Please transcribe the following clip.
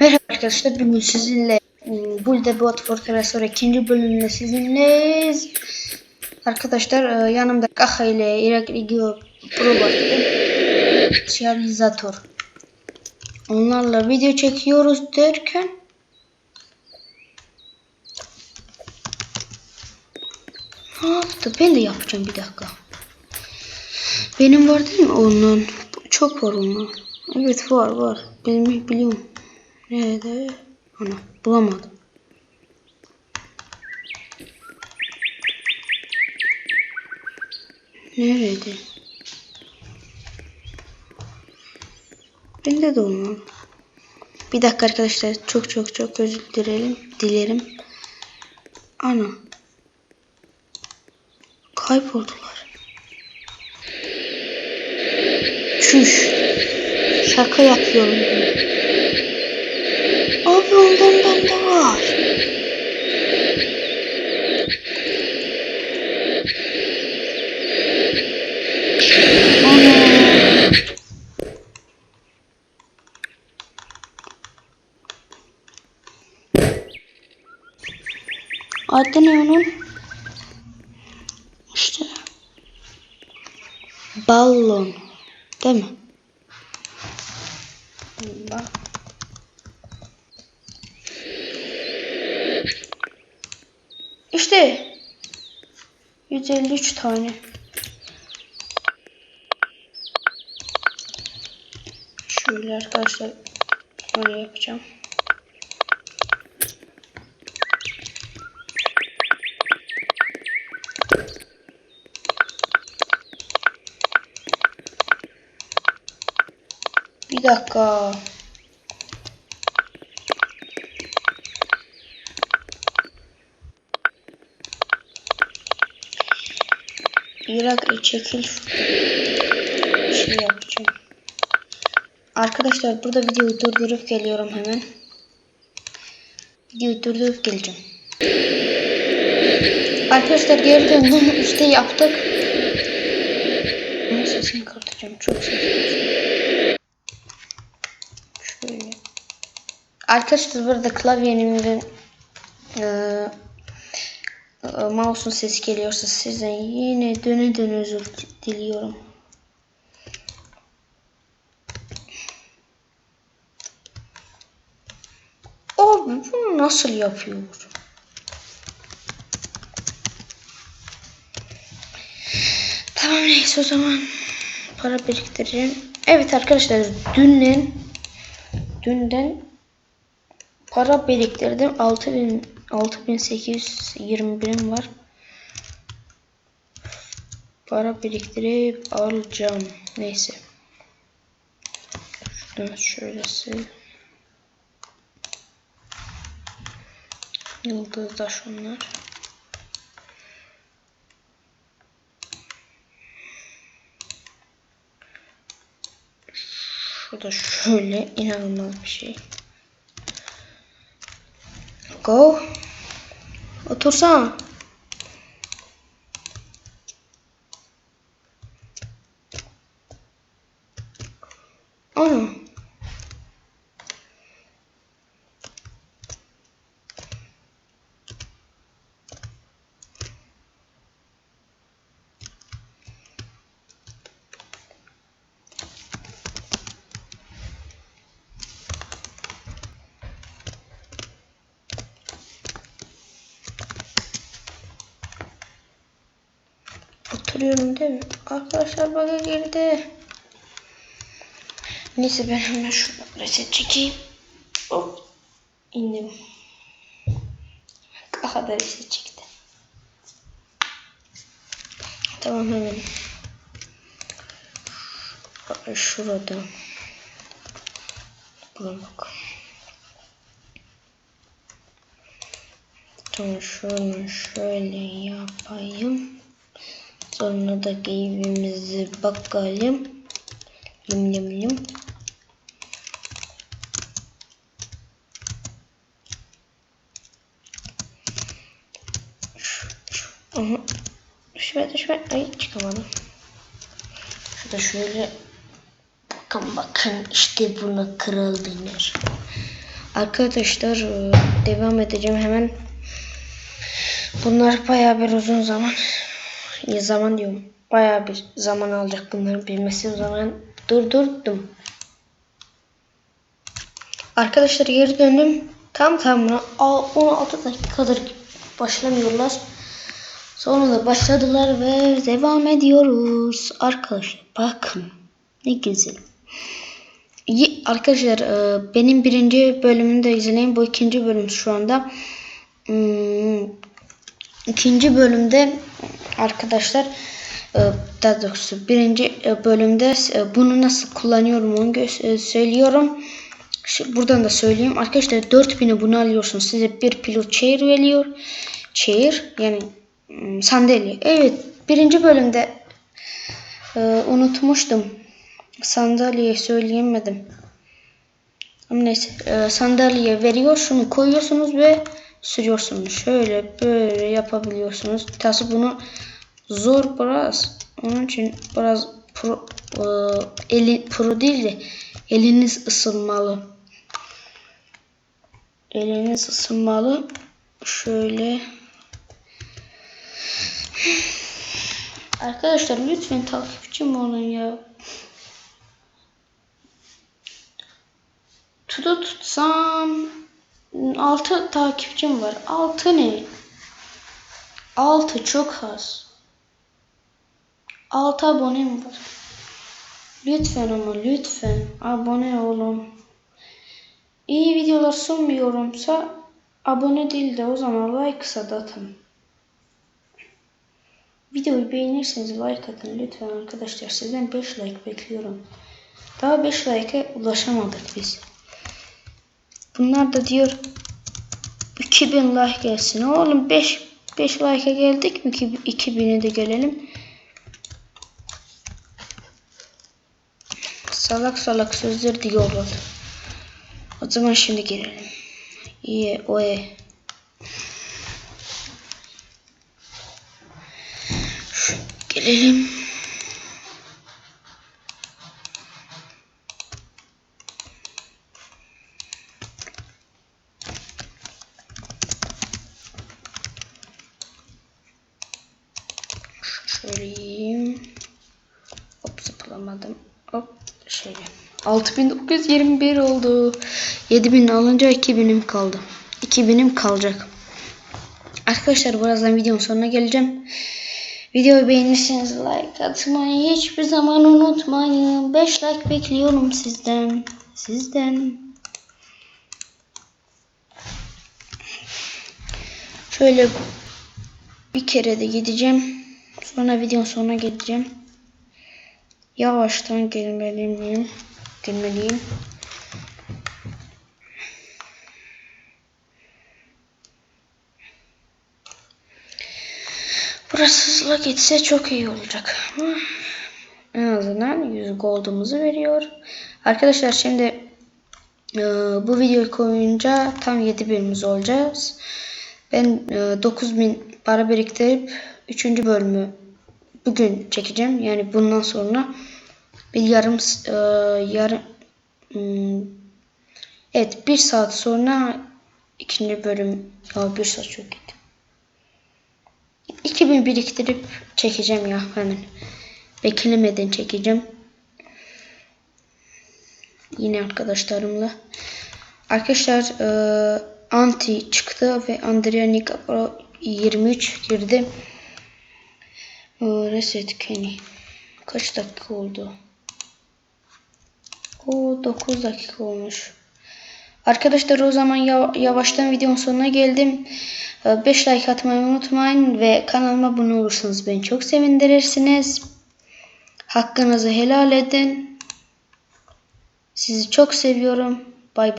Merhaba arkadaşlar bugün sizinle ıı, Bulde Bot Fortressor ikinci bölümünde sizinleyiz. Arkadaşlar e, yanımda Kaha ile Irak Regio Pro var. Realizator. Onlarla video çekiyoruz derken Ha, da ben de yapacağım bir dakika. Benim var değil mi ondan? Çok var ondan. Evet var var. Benim biliyorum. Nerede? Ana bulamadım. Nerede? Bende de olmalı. Bir dakika arkadaşlar. Çok çok çok özür dilerim. Dilerim. Ana. Kayboldular. Çüş. Şaka yapıyorum. Abi ondan bende var. Adı ne onun? İşte. Ballon. Değil mi? Bak. İşte 153 tane. Şöyle arkadaşlar böyle yapacağım. Bir dakika. Irak e, çekil şey yapacağım. Arkadaşlar burada videoyu durdurup geliyorum hemen. Videoyu durdurup geleceğim. Arkadaşlar geri döndüm. İşte yaptık. Ama sesini kapatacağım. Çok sesli. Şöyle. Arkadaşlar burada klavyenin e, mouse'un sesi geliyorsa sizden yine döne döne özür diliyorum. Abi bunu nasıl yapıyor? Tamam neyse o zaman para biriktireceğim. Evet arkadaşlar dünden dünden para biriktirdim. 6000 6821'im var. Para biriktirip alacağım. Neyse. Şuradan şöylesi. Yıldızdaş onlar. Şurada şöyle inanılmaz bir şey. Go. Otursana. Ana. Oturuyorum değil mi? Arkadaşlar bana girdi. Neyse ben hemen şuradan reset çekeyim. Hop. indim. Aha da reset çekti. Tamam hemen. Şurada. Buna bak. Tamam şunu şöyle yapayım. Sonra da evimize bakalım. Lim lim lim. Aha. Düşme düşme. Ay çıkamadım. Şurada şöyle. Bakın bakın işte buna kral denir. Arkadaşlar e, devam edeceğim hemen. Bunlar bayağı bir uzun zaman. Ya zaman diyorum. Bayağı bir zaman alacak bunların bilmesi o zaman durdurdum. Arkadaşlar geri döndüm. Tam tamına 16 dakikadır başlamıyorlar. Sonra da başladılar ve devam ediyoruz. Arkadaşlar bakın ne güzel. Arkadaşlar e, benim birinci bölümünü de izleyin. Bu ikinci bölüm şu anda. Hmm, ikinci bölümde arkadaşlar e, daha doğrusu birinci e, bölümde e, bunu nasıl kullanıyorum onu söylüyorum. Buradan da söyleyeyim. Arkadaşlar 4000'e bunu alıyorsunuz. Size bir pilot chair veriyor. Chair yani hmm, sandalye. Evet birinci bölümde unutmuştum. Sandalyeyi söyleyemedim. Neyse e, sandalye veriyor. Şunu koyuyorsunuz ve sürüyorsunuz. Şöyle böyle yapabiliyorsunuz. Tabi bunu zor biraz. Onun için biraz pro, e, eli, pro değil de eliniz ısınmalı. Eliniz ısınmalı. Şöyle. Arkadaşlar lütfen takipçim olun ya. Tutu tutsam 6 takipçim var. 6 ne? 6 çok az. 6 abonem var. Lütfen ama lütfen abone olun. İyi videolar sunmuyorumsa abone değil de o zaman like da atın. Videoyu beğenirseniz like atın lütfen arkadaşlar. Sizden 5 like bekliyorum. Daha 5 like'e ulaşamadık biz. Bunlar da diyor 2000 like gelsin. Oğlum 5 5 like'a geldik mi ki 2000'e de gelelim. Salak salak sözler diyorlar. O zaman şimdi girelim. İyi o e. Gelelim. Şöyle yiyeyim. Hop zıplamadım. Hop şöyle. 6921 oldu. 7000 alınca 2000'im kaldı. 2000'im kalacak. Arkadaşlar birazdan videonun sonuna geleceğim. Videoyu beğenirseniz like atmayı hiçbir zaman unutmayın. 5 like bekliyorum sizden. Sizden. Şöyle bir kere de gideceğim. Sonra videonun sonuna geleceğim. Yavaştan gelmeliyim. Gelmeliyim. Burası hızlı gitse çok iyi olacak. En azından 100 gold'umuzu veriyor. Arkadaşlar şimdi e, bu videoyu koyunca tam 7000'imiz olacağız. Ben e, 9000 para biriktirip 3. bölümü bugün çekeceğim. Yani bundan sonra bir yarım e, yarım hmm, evet bir saat sonra ikinci bölüm ya bir saat çok gitti. 2000 biriktirip çekeceğim ya hemen. Beklemeden çekeceğim. Yine arkadaşlarımla. Arkadaşlar e, Anti çıktı ve Andrea Nika Pro 23 girdi. E, reset Kenny. Kaç dakika oldu? O 9 dakika olmuş. Arkadaşlar o zaman yav- yavaştan videonun sonuna geldim. 5 like atmayı unutmayın ve kanalıma abone olursanız beni çok sevindirirsiniz. Hakkınızı helal edin. Sizi çok seviyorum. Bay bay.